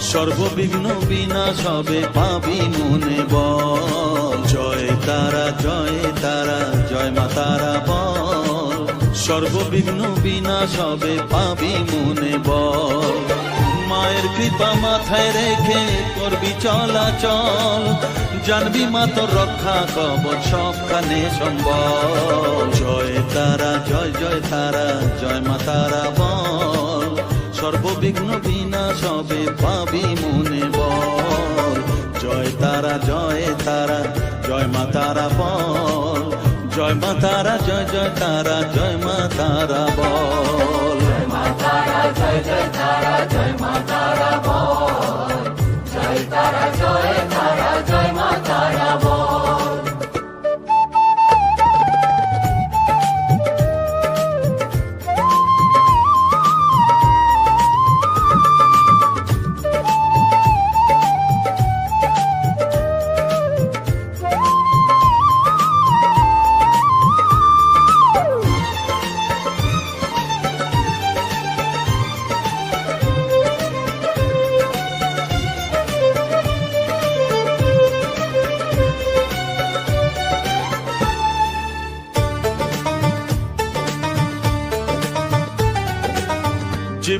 সর্ববিঘ্ন বিনাশ হবে পাবি মনে বল। জয় তারা জয় তারা, জয় মা তারা বল। সর্ববিঘ্ন বিনাশ হবে পাবি মনে বল। মায়ের কৃপা মাথায় রেখে করবি চলাচল। জানবি মা তোর রক্ষা কবচ সবখানে সম্বল। জয় তারা, জয় জয় তারা, জয় মা তারা বল। সর্ববিঘ্ন বিনা সবে পাবি মনে বল। জয় তারা জয় তারা, জয় মা তারা বল। জয় মা তারা, জয় জয় তারা, জয় মা তারা বল।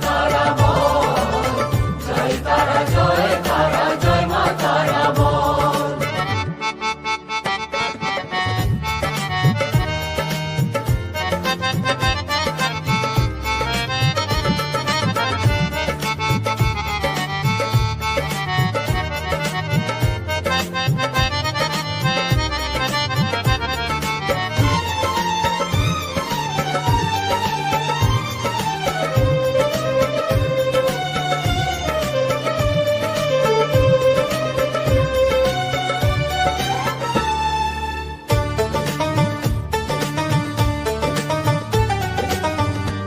Bye.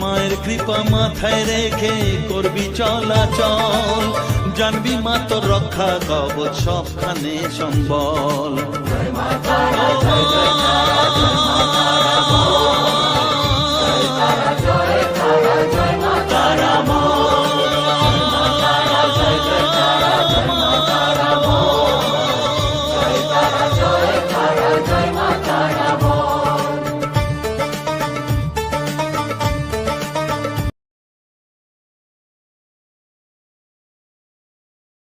মায়ের কৃপা মাথায় রেখে করবি চলাচল জানবি মা তোর রক্ষা কবচ সবখানে সম্বল